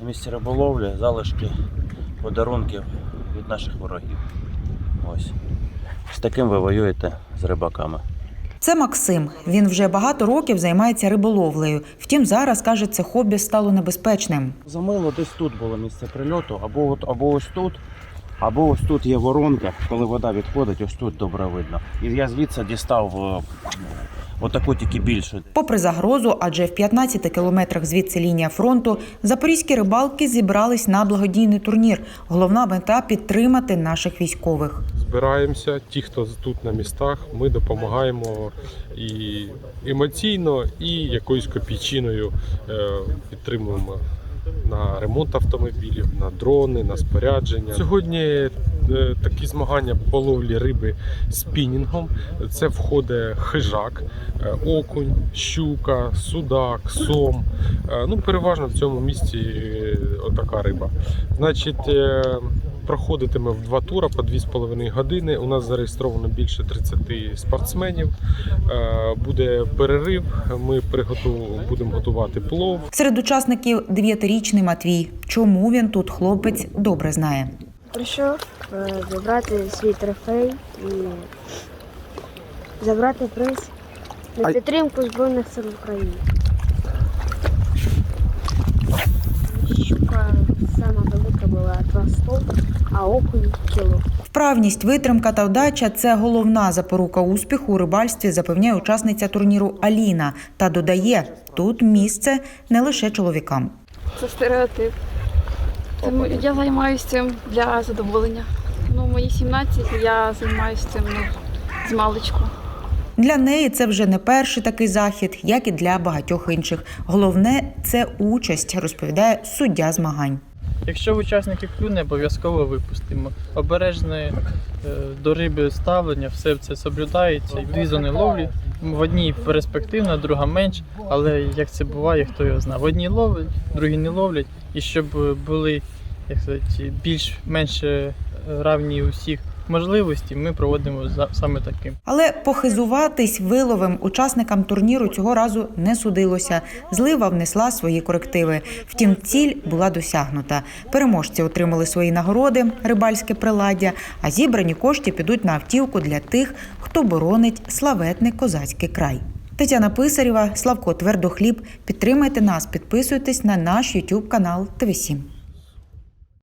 на місці риболовлі, залишки подарунків від наших ворогів. Ось. З таким ви воюєте з рибаками. Це Максим. Він вже багато років займається риболовлею. Втім, зараз каже, це хобі стало небезпечним. Замило десь тут було місце прильоту, або, от, або ось тут, або ось тут є воронка, коли вода відходить, ось тут добре видно. І я звідси дістав е, отаку тільки більшу. Попри загрозу, адже в 15 кілометрах звідси лінія фронту, запорізькі рибалки зібрались на благодійний турнір. Головна мета підтримати наших військових. збираємося. Ті, хто тут на містах, ми допомагаємо і емоційно, і якоюсь копійчиною е, підтримуємо на ремонт автомобілів, на дрони, на спорядження. Сьогодні е, такі змагання по ловлі риби спінінгом. Це входить хижак, е, окунь, щука, судак, сом. Е, Ну, переважно в цьому місці отака риба. Значить, проходитиме в два тура по 2,5 години. У нас зареєстровано більше 30 спортсменів. Е, Буде перерив. Ми будемо готувати плов. Серед учасників дев'ятирічний Матвій. Чому він тут хлопець добре знає. Прийшов е, забрати свій трофей і забрати приз на підтримку Збройних сил України. Щука велика була 2 100, а окунь кіло. Вправність, витримка та вдача це головна запорука успіху у рибальстві, запевняє учасниця турніру Аліна та додає, тут місце не лише чоловікам. Це стереотип. Тому я займаюся цим для задоволення. Ну, мої 17, я займаюся цим ну, з маличку. Для неї це вже не перший такий захід, як і для багатьох інших. Головне це участь, розповідає суддя змагань. Якщо в учасників клюне, обов'язково випустимо. Обережне до риби ставлення, все це соблюдається. Дві зони ловлі. В одній перспективна, друга менш, але як це буває, хто його знає. В одній ловлять, другі не ловлять. І щоб були як сказати, більш-менш е, равні усіх можливості, ми проводимо за- саме таким. Але похизуватись виловим учасникам турніру цього разу не судилося. Злива внесла свої корективи. Втім, ціль була досягнута. Переможці отримали свої нагороди, рибальське приладдя, а зібрані кошти підуть на автівку для тих, хто боронить славетний козацький край. Тетяна Писарєва, Славко Твердохліб. Підтримайте нас, підписуйтесь на наш YouTube канал ТВ7.